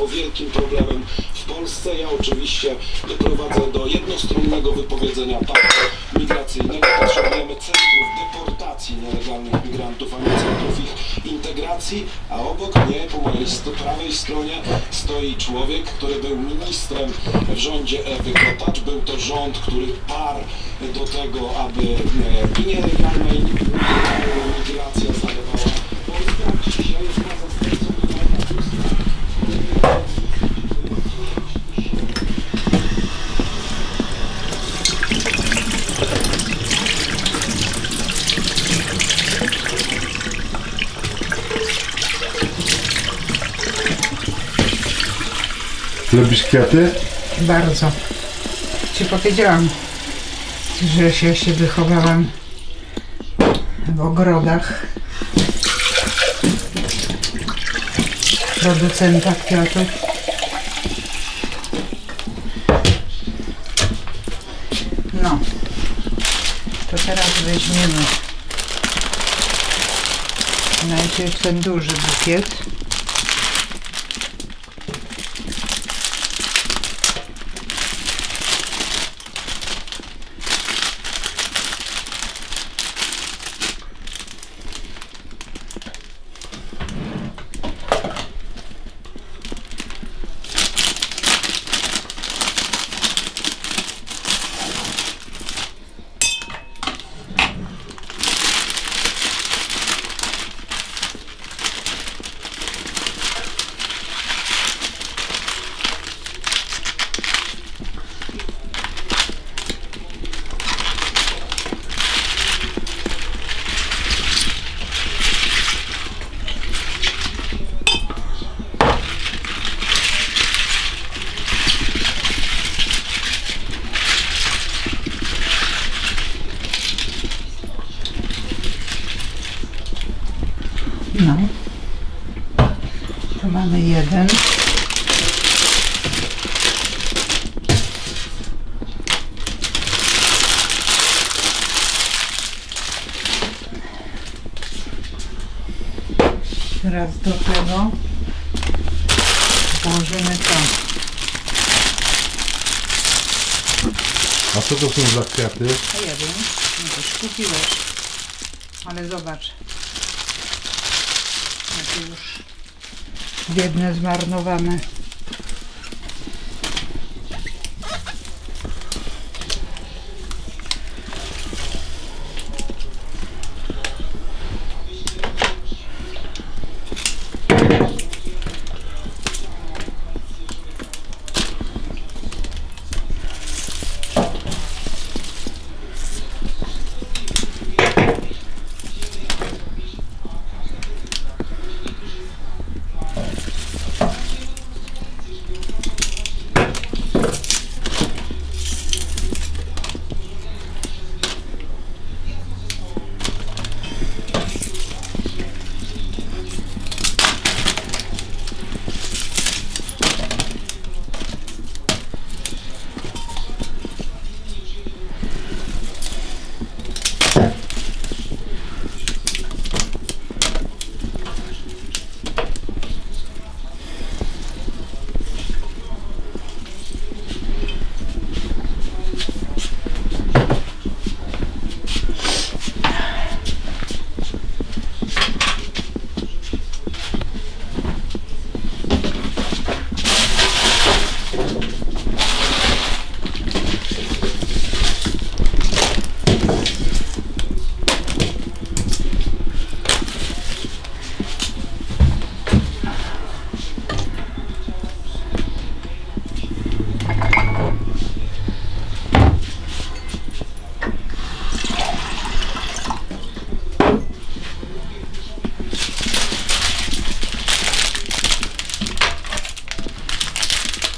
Państwo wielkim problemem w Polsce. Ja oczywiście doprowadzę do jednostronnego wypowiedzenia paktu migracyjnego. Potrzebujemy centrów deportacji nielegalnych migrantów, a nie centrów ich integracji, a obok mnie, po mojej prawej stronie stoi człowiek, który był ministrem w rządzie Ewy Kopacz. Był to rząd, który parł do tego, aby e, i nielegalna, i nielegalna migracja zalewała Polskę. A Dzisiaj jest na zastępcą Donalda Tuska. Lubisz kwiaty? Bardzo. Ci powiedziałam, że się, się wychowałam w ogrodach producenta kwiatów. No, to teraz weźmiemy najpierw ten duży bukiet. No. Tu mamy jeden. Teraz do tego włożymy to. A co to są za kwiaty? A ja wiem, no też kupiłeś. Ale zobacz. Jakie już biedne, zmarnowane.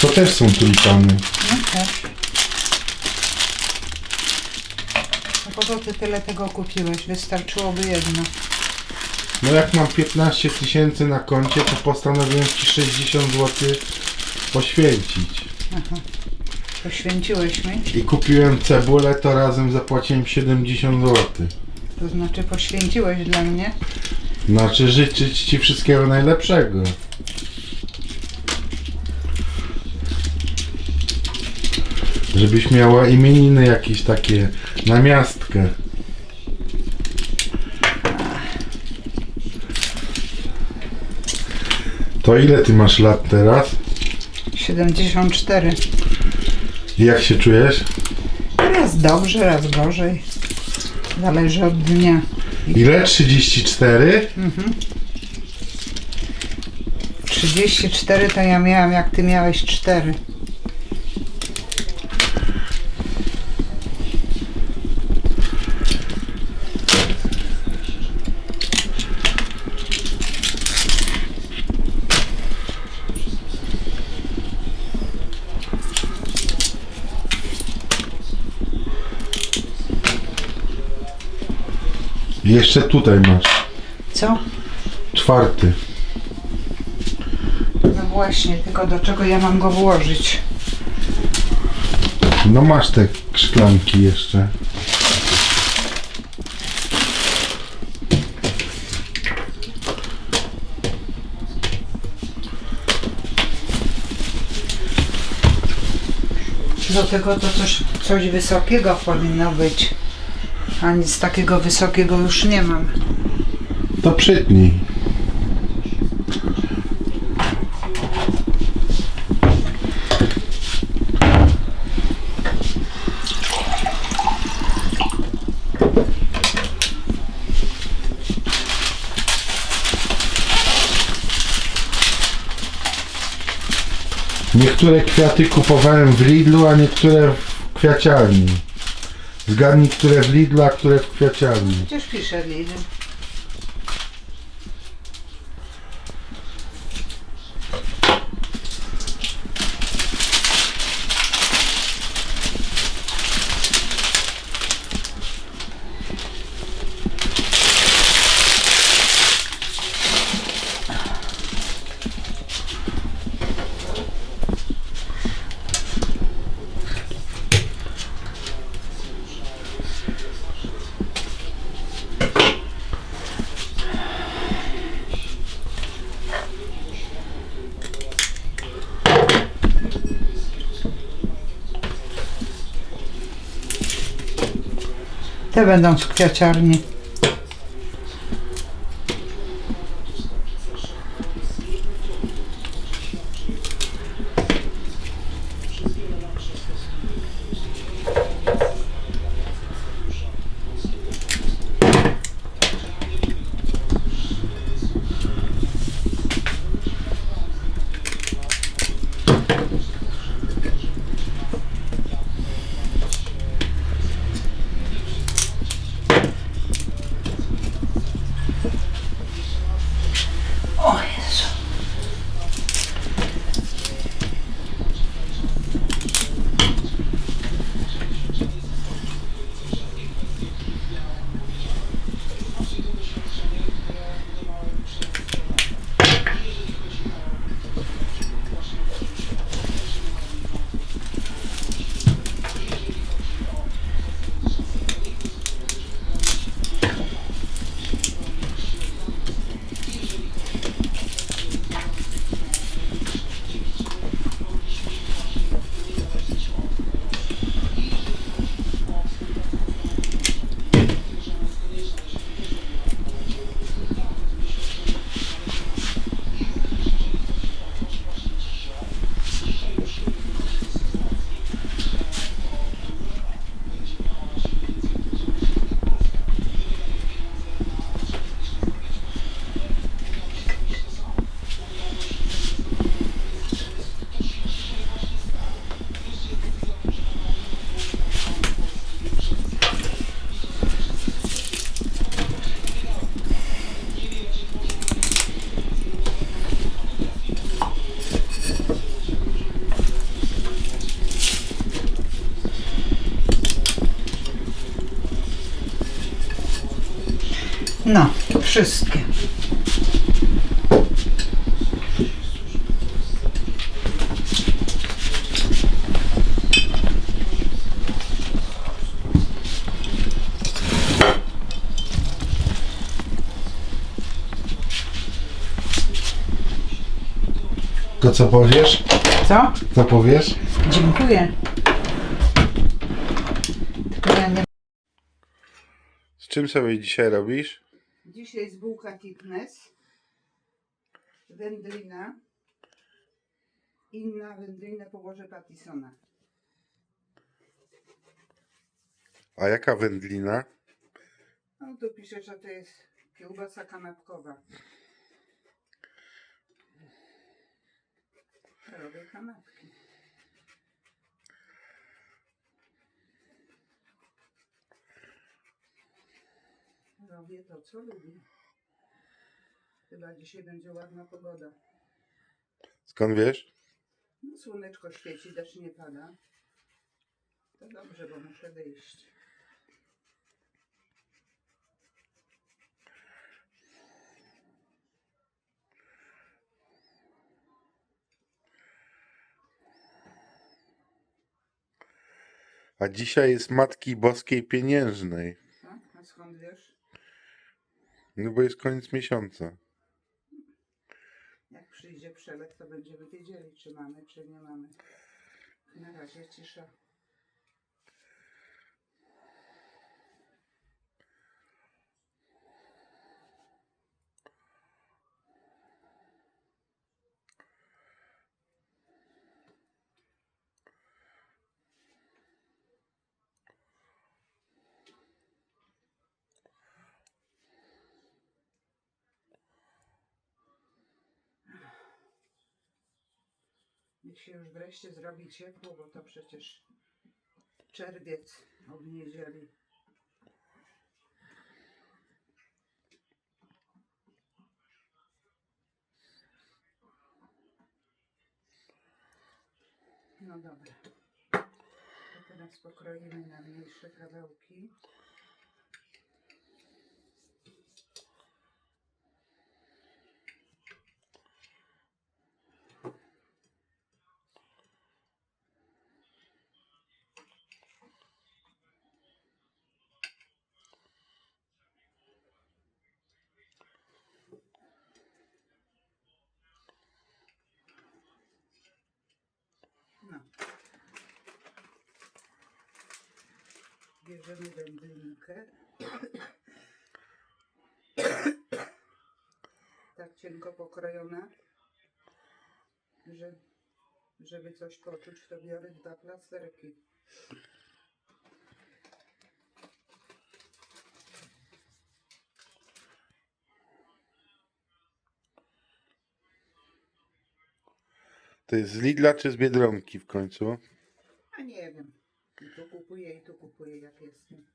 To też są tulipany. No tak. No po co ty tyle tego kupiłeś? Wystarczyłoby jedno. No jak mam 15 tysięcy na koncie, to postanowiłem Ci 60 zł poświęcić. Poświęciłeś mi? I kupiłem cebulę, to razem zapłaciłem 70 zł. To znaczy poświęciłeś dla mnie? Znaczy życzyć Ci wszystkiego najlepszego. Żebyś miała imieniny jakieś takie na miastkę. To ile ty masz lat teraz? 74. I jak się czujesz? Raz dobrze, raz gorzej. Zależy od dnia. Ile? 34? 34 to ja miałam jak ty miałeś 4. Jeszcze tutaj masz. Co? Czwarty. No właśnie, tylko do czego ja mam go włożyć? No masz te szklanki jeszcze. Do tego to coś, coś wysokiego powinno być. A nic takiego wysokiego już nie mam. To przytnij. Niektóre kwiaty kupowałem w Lidlu, a niektóre w kwiaciarni. Zgadnij, które w Lidlu, a które w kwiaciarni. Przecież pisze Lidl. Te będą z kwiaciarni. Wszystkie. To co powiesz? Co? Co powiesz? Dziękuję. to ja nie... Z czym sobie dzisiaj robisz? Dzisiaj jest bułka fitness, wędlina, inna wędlina położę patisona. A jaka wędlina? No tu pisze, że to jest kiełbasa kanapkowa. Robię kanapki. Robię to, co lubię. Chyba dzisiaj będzie ładna pogoda. Skąd wiesz? No, słoneczko świeci, deszcz nie pada. To dobrze, bo muszę wyjść. A dzisiaj jest Matki Boskiej Pieniężnej. Tak? A skąd wiesz? No bo jest koniec miesiąca. Jak przyjdzie przelew, to będziemy wiedzieli, czy mamy, czy nie mamy. Na razie cisza. Się już wreszcie zrobi ciepło, bo to przecież czerwiec od niedzieli. No dobra. To teraz pokroimy na mniejsze kawałki. No. Bierzemy wędlinkę. tak cienko pokrojona, że żeby coś poczuć, to biorę dwa plasterki. To jest z Lidla czy z Biedronki w końcu? A nie wiem. I tu kupuję, i tu kupuję, jak jestem.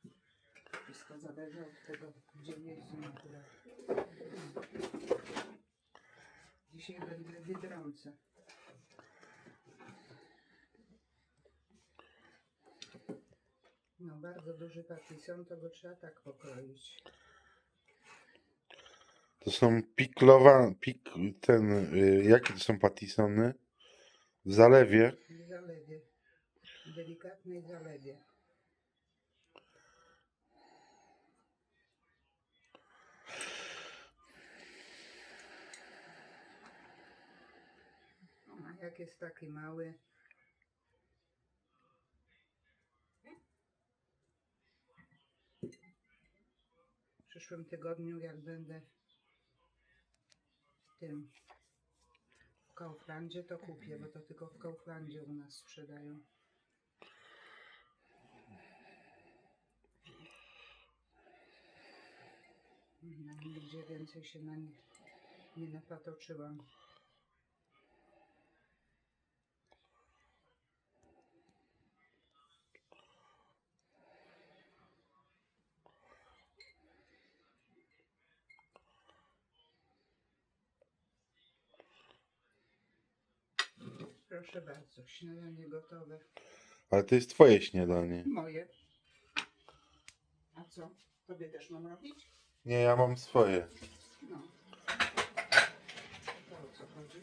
Wszystko zależy od tego, gdzie jestem akurat. Dzisiaj będę Biedronce. No, bardzo duży patison, to go trzeba tak pokroić. To są piklowa, pik, ten, y, jakie to są patisony? W zalewie. W zalewie. Delikatnej zalewie. A jak jest taki mały, w przyszłym tygodniu, jak będę w tym w Kauflandzie, to kupię, bo to tylko w Kauflandzie u nas sprzedają. Nigdzie więcej się na nie nie napatoczyłam. Proszę bardzo, śniadanie gotowe. Ale to jest twoje śniadanie. Moje. A co? Tobie też mam robić? Nie, ja mam swoje. No. To o co chodzi?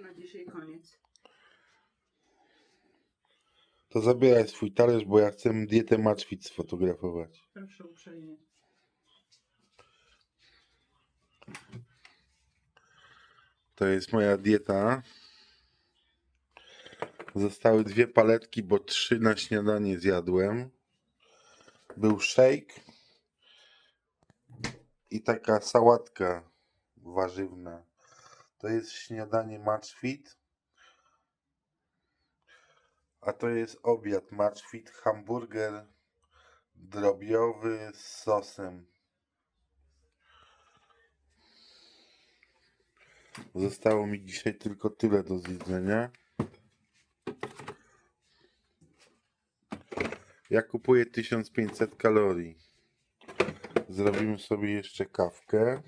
To na dzisiaj koniec. To zabieraj swój talerz, bo ja chcę dietę Matchfit sfotografować. Proszę uprzejmie. To jest moja dieta. Zostały dwie paletki, bo trzy na śniadanie zjadłem. Był shake i taka sałatka warzywna. To jest śniadanie Matchfit. A to jest obiad Matchfit. Hamburger drobiowy z sosem. Zostało mi dzisiaj tylko tyle do zjedzenia. Ja kupuję 1500 kalorii. Zrobimy sobie jeszcze kawkę.